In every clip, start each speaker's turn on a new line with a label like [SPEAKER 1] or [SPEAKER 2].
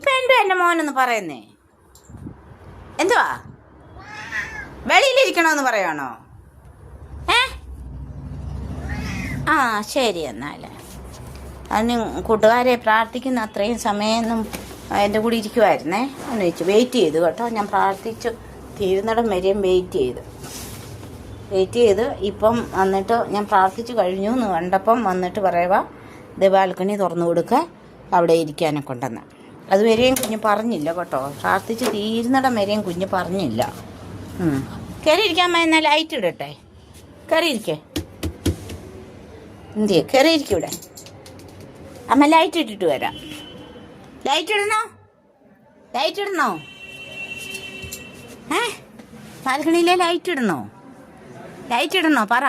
[SPEAKER 1] ഇപ്പൊ എന്തോ എന്റെ മോനെന്ന് പറയുന്നേ? എന്തുവാ? വെളിയിലിരിക്കണമെന്ന് പറയണോ ഏ? ആ ശരി എന്നാൽ അതിന് കൂട്ടുകാരെ പ്രാർത്ഥിക്കുന്ന അത്രയും സമയമൊന്നും എന്റെ കൂടെ ഇരിക്കുമായിരുന്നേ എന്ന് വെച്ചു വെയിറ്റ് ചെയ്തു കേട്ടോ. ഞാൻ പ്രാർത്ഥിച്ചു. തീരുന്നിടം വരെയും വെയിറ്റ് ചെയ്തു. വെയിറ്റ് ചെയ്ത്. ഇപ്പം വന്നിട്ട് ഞാൻ പ്രാർത്ഥിച്ചു കഴിഞ്ഞു എന്ന് കണ്ടപ്പം വന്നിട്ട് പറയുക ഇത് ബാൽക്കണി തുറന്നു കൊടുക്കുക അവിടെ ഇരിക്കാനൊക്കെ കൊണ്ടെന്ന് അതുവരെയും കുഞ്ഞ് പറഞ്ഞില്ല കേട്ടോ. പ്രാർത്ഥിച്ച് തീരുന്നിടം വരെയും കുഞ്ഞ് പറഞ്ഞില്ല. കയറിയിരിക്കാമ്മ എന്നാൽ ലൈറ്റ് ഇടട്ടെ. കയറിയിരിക്കേ എന്തിയെ? കയറിയിരിക്കും ഇവിടെ. അമ്മ ലൈറ്റ് ഇട്ടിട്ട് വരാം. ലൈറ്റ് ഇടണോ? ലൈറ്റ് ഇടണോ? ഏ? ബാൽക്കണിയിലെ ലൈറ്റ് ഇടണോ? ലൈറ്റ് ഇടണോ? പറ.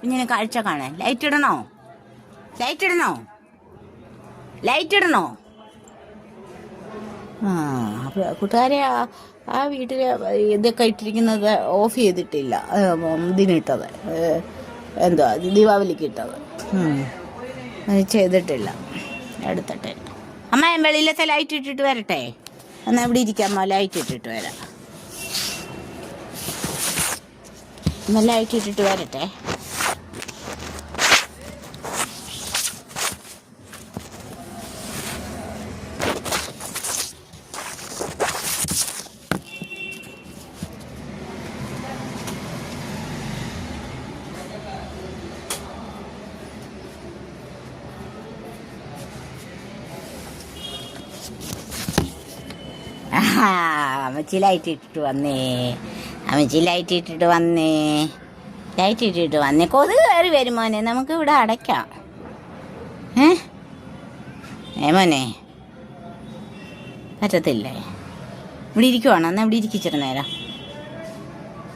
[SPEAKER 1] കുഞ്ഞിനെ കാഴ്ച കാണാൻ. ലൈറ്റ് ഇടണോ? ലൈറ്റ് ഇടണോ? ലൈറ്റ് ഇടണോ? ആ കൂട്ടുകാരെ ആ- വീട്ടിൽ ഇതൊക്കെ ഇട്ടിരിക്കുന്നത് ഓഫ് ചെയ്തിട്ടില്ല. ഇതിനിട്ടത്. എന്തുവാ ദീപാവലിക്ക് ഇട്ടത്. ചെയ്തിട്ടില്ല. എടുത്തിട്ട് അമ്മ ഞാൻ വെളിയിലത്തെ ലൈറ്റ് ഇട്ടിട്ട് വരട്ടെ? എന്നാൽ ഇവിടെ ഇരിക്കാമോ ലൈറ്റ് ഇട്ടിട്ട് വരാം. അമ്മ ലൈറ്റ് ഇട്ടിട്ട് വരട്ടെ? അമ്മച്ചി ലൈറ്റ് ഇട്ടിട്ട് വന്നേ. അമ്മച്ചി ലൈറ്റ് ഇട്ടിട്ട് വന്നേ. ലൈറ്റ് ഇട്ടിട്ട് വന്നേ. കൊതു കയറി വരും മോനെ. നമുക്ക് ഇവിടെ അടയ്ക്കാം. ഏ? ഏ മോനെ? പറ്റത്തില്ലേ? ഇവിടെ ഇരിക്കുവാണോ? എന്നാ ഇവിടെ ഇരിക്കിച്ചിരുന്നേരാ നേരം.